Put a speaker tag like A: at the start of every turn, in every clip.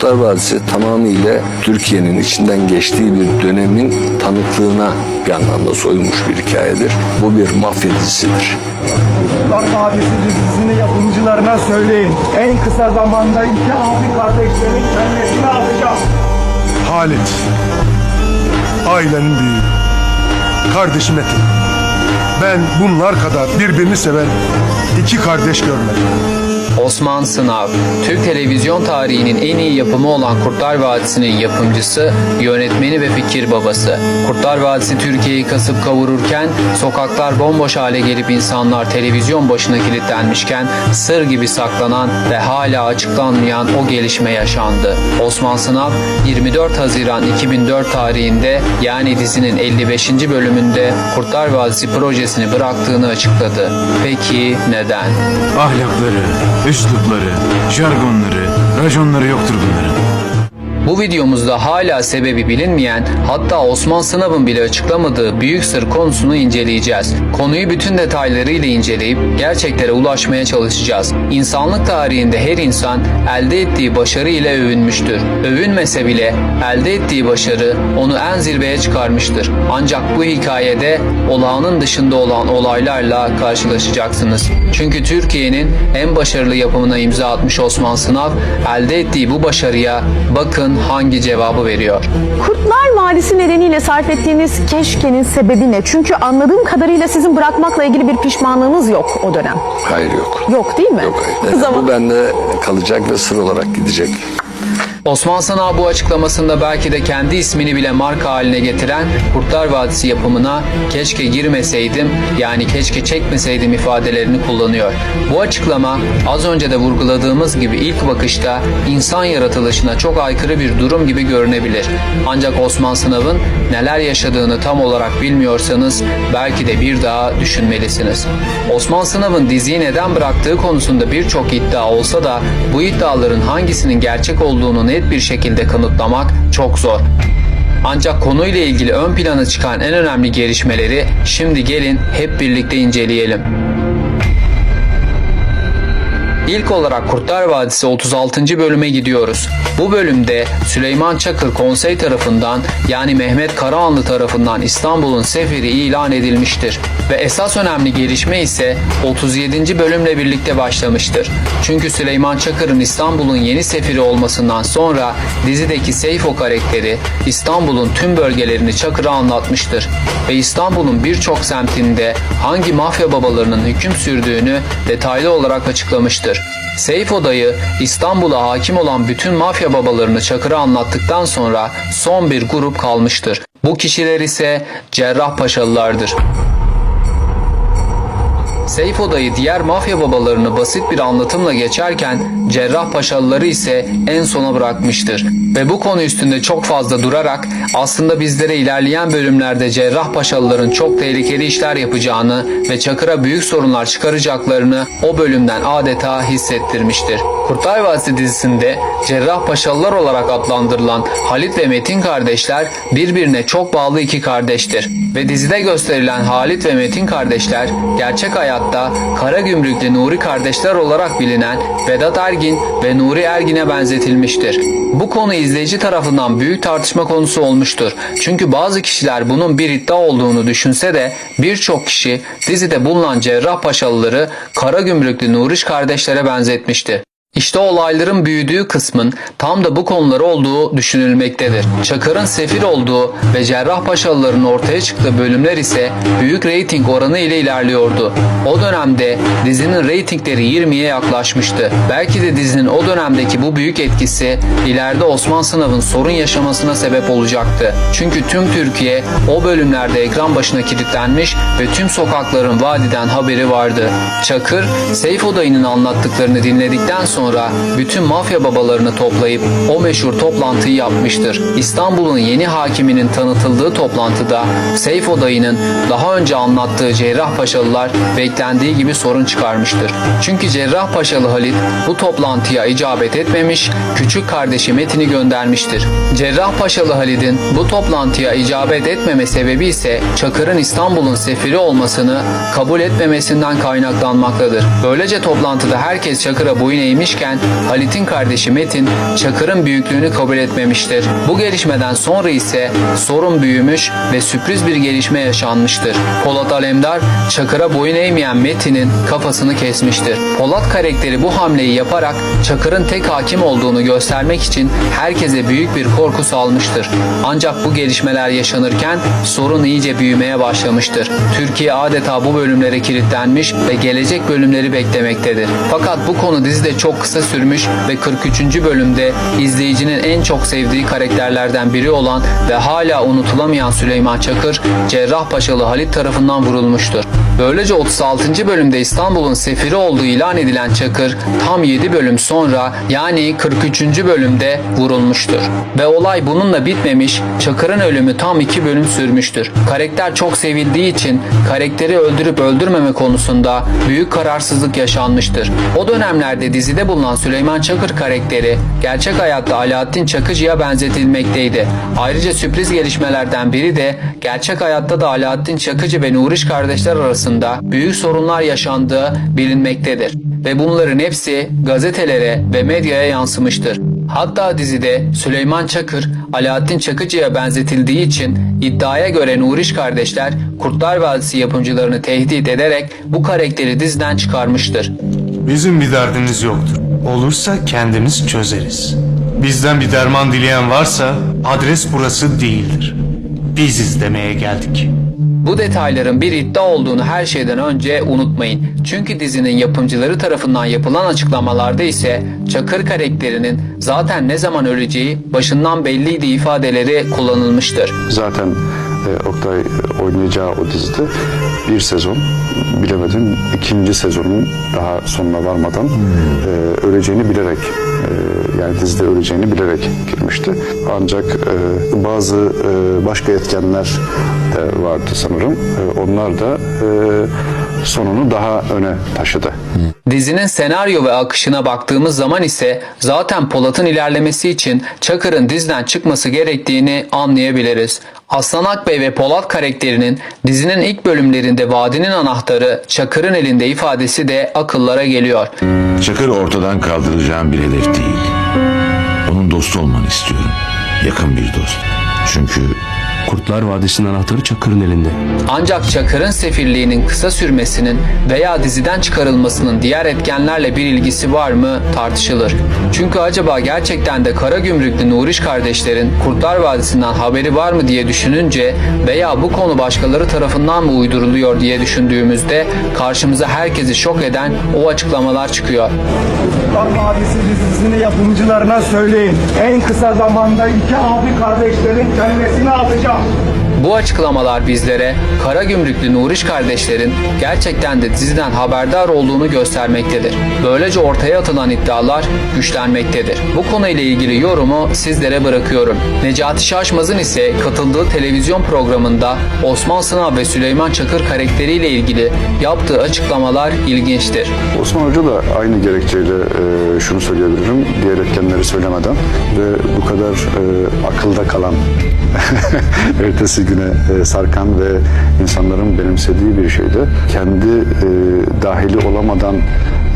A: Kurtlar Vadisi tamamıyla Türkiye'nin içinden geçtiği bir dönemin tanıklığına bir anlamda soyulmuş bir hikayedir. Bu bir mafya dizisidir.
B: Kurtlar Vadisi dizisini yapımcılarına söyleyin. En kısa zamanda iki abi kardeşlerin kendisini alacağım.
C: Halit. Ailenin büyüğü. Kardeşim Metin. Ben bunlar kadar birbirini seven iki kardeş görmedim.
D: Osman Sınav, Türk televizyon tarihinin en iyi yapımı olan Kurtlar Vadisi'nin yapımcısı, yönetmeni ve fikir babası. Kurtlar Vadisi Türkiye'yi kasıp kavururken, sokaklar bomboş hale gelip insanlar televizyon başına kilitlenmişken, sır gibi saklanan ve hala açıklanmayan o gelişme yaşandı. Osman Sınav, 24 Haziran 2004 tarihinde yani dizinin 55. bölümünde Kurtlar Vadisi projesini bıraktığını açıkladı. Peki neden?
E: Ahlakları, üslupları, jargonları, rajonları yoktur bunların.
D: Bu videomuzda hala sebebi bilinmeyen hatta Osman Sınav'ın bile açıklamadığı büyük sır konusunu inceleyeceğiz. Konuyu bütün detaylarıyla inceleyip gerçeklere ulaşmaya çalışacağız. İnsanlık tarihinde her insan elde ettiği başarı ile övünmüştür. Övünmese bile elde ettiği başarı onu en zirveye çıkarmıştır. Ancak bu hikayede olağanın dışında olan olaylarla karşılaşacaksınız. Çünkü Türkiye'nin en başarılı yapımına imza atmış Osman Sınav elde ettiği bu başarıya bakın hangi cevabı veriyor.
F: Kurtlar Vadisi nedeniyle sarf ettiğiniz keşkenin sebebi ne? Çünkü anladığım kadarıyla sizin bırakmakla ilgili bir pişmanlığınız yok o dönem.
A: Hayır yok.
F: Yok değil mi?
A: Yok hayır.
F: O zaman
A: Bu bende kalacak ve sır olarak gidecek.
D: Osman Sınav bu açıklamasında belki de kendi ismini bile marka haline getiren Kurtlar Vadisi yapımına keşke girmeseydim yani keşke çekmeseydim ifadelerini kullanıyor. Bu açıklama az önce de vurguladığımız gibi ilk bakışta insan yaratılışına çok aykırı bir durum gibi görünebilir. Ancak Osman Sınav'ın neler yaşadığını tam olarak bilmiyorsanız belki de bir daha düşünmelisiniz. Osman Sınav'ın diziyi neden bıraktığı konusunda birçok iddia olsa da bu iddiaların hangisinin gerçek olduğunu net bir şekilde kanıtlamak çok zor. Ancak konuyla ilgili ön plana çıkan en önemli gelişmeleri şimdi gelin hep birlikte inceleyelim. İlk olarak Kurtlar Vadisi 36. bölüme gidiyoruz. Bu bölümde Süleyman Çakır konsey tarafından yani Mehmet Karahanlı tarafından İstanbul'un seferi ilan edilmiştir. Ve esas önemli gelişme ise 37. bölümle birlikte başlamıştır. Çünkü Süleyman Çakır'ın İstanbul'un yeni sefiri olmasından sonra dizideki Seyfo karakteri İstanbul'un tüm bölgelerini Çakır'a anlatmıştır. Ve İstanbul'un birçok semtinde hangi mafya babalarının hüküm sürdüğünü detaylı olarak açıklamıştır. Seyfo dayı İstanbul'a hakim olan bütün mafya babalarını Çakır'a anlattıktan sonra son bir grup kalmıştır. Bu kişiler ise Cerrahpaşalılardır. Seyfo dayı diğer mafya babalarını basit bir anlatımla geçerken Cerrahpaşalıları ise en sona bırakmıştır. Ve bu konu üstünde çok fazla durarak aslında bizlere ilerleyen bölümlerde Cerrahpaşalıların çok tehlikeli işler yapacağını ve Çakır'a büyük sorunlar çıkaracaklarını o bölümden adeta hissettirmiştir. Kurtlar Vadisi dizisinde Cerrahpaşalılar olarak adlandırılan Halit ve Metin kardeşler birbirine çok bağlı iki kardeştir. Ve dizide gösterilen Halit ve Metin kardeşler gerçek hayatta Karagümrüklü Nuri kardeşler olarak bilinen Vedat Ergin ve Nuri Ergin'e benzetilmiştir. Bu konu izleyici tarafından büyük tartışma konusu olmuştur. Çünkü bazı kişiler bunun bir iddia olduğunu düşünse de birçok kişi dizide bulunan Cerrahpaşalıları Karagümrüklü Nuriş kardeşlere benzetmişti. İşte olayların büyüdüğü kısmın tam da bu konuları olduğu düşünülmektedir. Çakır'ın sefir olduğu ve Cerrahpaşalıların ortaya çıktığı bölümler ise büyük reyting oranı ile ilerliyordu. O dönemde dizinin reytingleri 20'ye yaklaşmıştı. Belki de dizinin o dönemdeki bu büyük etkisi ileride Osman Sınav'ın sorun yaşamasına sebep olacaktı. Çünkü tüm Türkiye o bölümlerde ekran başına kilitlenmiş ve tüm sokakların vadiden haberi vardı. Çakır, Seyfo dayının anlattıklarını dinledikten sonra bütün mafya babalarını toplayıp o meşhur toplantıyı yapmıştır. İstanbul'un yeni hakiminin tanıtıldığı toplantıda Seyfo dayının daha önce anlattığı Cerrahpaşalılar beklendiği gibi sorun çıkarmıştır. Çünkü Cerrahpaşalı Halit bu toplantıya icabet etmemiş, küçük kardeşi Metin'i göndermiştir. Cerrahpaşalı Halit'in bu toplantıya icabet etmeme sebebi ise Çakır'ın İstanbul'un sefiri olmasını kabul etmemesinden kaynaklanmaktadır. Böylece toplantıda herkes Çakır'a boyun eğmiş gençken Halit'in kardeşi Metin Çakır'ın büyüklüğünü kabul etmemiştir. Bu gelişmeden sonra ise sorun büyümüş ve sürpriz bir gelişme yaşanmıştır. Polat Alemdar Çakır'a boyun eğmeyen Metin'in kafasını kesmiştir. Polat karakteri bu hamleyi yaparak Çakır'ın tek hakim olduğunu göstermek için herkese büyük bir korku salmıştır. Ancak bu gelişmeler yaşanırken sorun iyice büyümeye başlamıştır. Türkiye adeta bu bölümlere kilitlenmiş ve gelecek bölümleri beklemektedir. Fakat bu konu dizide çok kısa sürmüş ve 43. bölümde izleyicinin en çok sevdiği karakterlerden biri olan ve hala unutulamayan Süleyman Çakır, Cerrahpaşalı Halit tarafından vurulmuştur. Böylece 36. bölümde İstanbul'un sefiri olduğu ilan edilen Çakır tam 7 bölüm sonra yani 43. bölümde vurulmuştur. Ve olay bununla bitmemiş, Çakır'ın ölümü tam 2 bölüm sürmüştür. Karakter çok sevildiği için karakteri öldürüp öldürmeme konusunda büyük kararsızlık yaşanmıştır. O dönemlerde dizide bulunan Süleyman Çakır karakteri gerçek hayatta Alaaddin Çakıcı'ya benzetilmekteydi. Ayrıca sürpriz gelişmelerden biri de gerçek hayatta da Alaaddin Çakıcı ve Nuriş kardeşler arasında büyük sorunlar yaşandığı bilinmektedir. Ve bunların hepsi gazetelere ve medyaya yansımıştır. Hatta dizide Süleyman Çakır, Alaaddin Çakıcı'ya benzetildiği için iddiaya göre Nuriş kardeşler Kurtlar Vadisi yapımcılarını tehdit ederek bu karakteri diziden çıkarmıştır.
G: Bizim bir derdimiz yoktur. Olursa kendimiz çözeriz. Bizden bir derman dileyen varsa adres burası değildir. Biziz demeye geldik.
D: Bu detayların bir iddia olduğunu her şeyden önce unutmayın. Çünkü dizinin yapımcıları tarafından yapılan açıklamalarda ise Çakır karakterinin zaten ne zaman öleceği başından belliydi ifadeleri kullanılmıştır.
H: Zaten e, Oktay oynayacağı o dizide bir sezon bilemedim ikinci sezonun daha sonuna varmadan e, öleceğini bilerek e, yani dizide öleceğini bilerek girmişti. Ancak e, bazı e, başka etkenler de vardı sanırım. E, onlar da e, sonunu daha öne taşıdı.
D: Dizinin senaryo ve akışına baktığımız zaman ise zaten Polat'ın ilerlemesi için Çakır'ın diziden çıkması gerektiğini anlayabiliriz. Aslan Akbey ve Polat karakterinin dizinin ilk bölümlerinde vadinin anahtarı Çakır'ın elinde ifadesi de akıllara geliyor.
I: Çakır ortadan kaldıracağım bir hedef değil. Onun dostu olmanı istiyorum. Yakın bir dost. Çünkü
J: Kurtlar Vadisi'nin anahtarı Çakır'ın elinde.
D: Ancak Çakır'ın sefirliğinin kısa sürmesinin veya diziden çıkarılmasının diğer etkenlerle bir ilgisi var mı tartışılır. Çünkü acaba gerçekten de Karagümrüklü Nuriş kardeşlerin Kurtlar Vadisi'nden haberi var mı diye düşününce veya bu konu başkaları tarafından mı uyduruluyor diye düşündüğümüzde karşımıza herkesi şok eden o açıklamalar çıkıyor.
B: Kurtlar Vadisi dizisini yapımcılarına söyleyin. En kısa zamanda iki abi kardeşlerin チャンネルのア。
D: Bu açıklamalar bizlere Karagümrüklü Nuriş kardeşlerin gerçekten de diziden haberdar olduğunu göstermektedir. Böylece ortaya atılan iddialar güçlenmektedir. Bu konuyla ilgili yorumu sizlere bırakıyorum. Necati Şaşmaz'ın ise katıldığı televizyon programında Osman Sınav ve Süleyman Çakır karakteriyle ilgili yaptığı açıklamalar ilginçtir.
H: Osman Hoca da aynı gerekçeyle e, şunu söyleyebilirim diğer etkenleri söylemeden ve bu kadar e, akılda kalan ertesi güne e, sarkan ve insanların benimsediği bir şeyde kendi e, dahili olamadan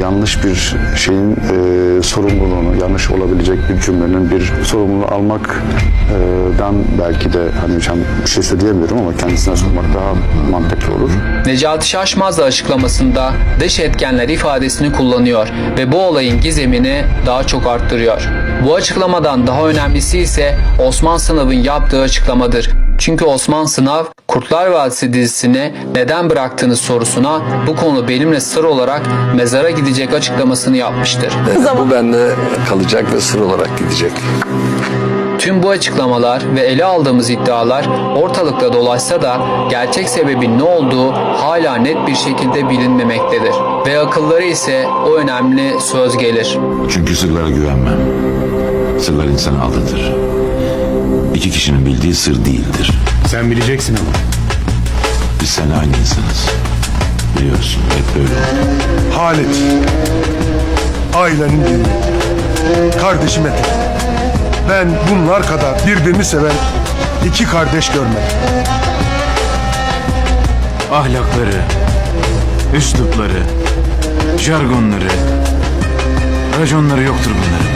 H: yanlış bir şeyin e, sorumluluğunu, yanlış olabilecek bir cümlenin bir sorumluluğu almaktan belki de hani şu bir şey söyleyemiyorum ama kendisine sormak daha mantıklı olur.
D: Necati Şaşmaz da açıklamasında dış etkenler ifadesini kullanıyor ve bu olayın gizemini daha çok arttırıyor. Bu açıklamadan daha önemlisi ise Osman Sınav'ın yaptığı açıklamadır. Çünkü Osman Sınav Kurtlar Vadisi dizisini neden bıraktığınız sorusuna bu konu benimle sır olarak mezara gidecek açıklamasını yapmıştır.
A: Bu bende kalacak ve sır olarak gidecek.
D: Tüm bu açıklamalar ve ele aldığımız iddialar ortalıkta dolaşsa da gerçek sebebin ne olduğu hala net bir şekilde bilinmemektedir. Ve akılları ise o önemli söz gelir.
I: çünkü sırlara güvenmem. Sırlar insanı aldatır. İki kişinin bildiği sır değildir.
G: Sen bileceksin ama.
I: Biz seninle aynı insanız. Biliyorsun hep böyle oldu.
C: Halit. Ailenin büyüğü. Kardeşim Metin. Ben bunlar kadar birbirini seven iki kardeş görmedim.
E: Ahlakları, üslupları, jargonları, Raconları yoktur bunların.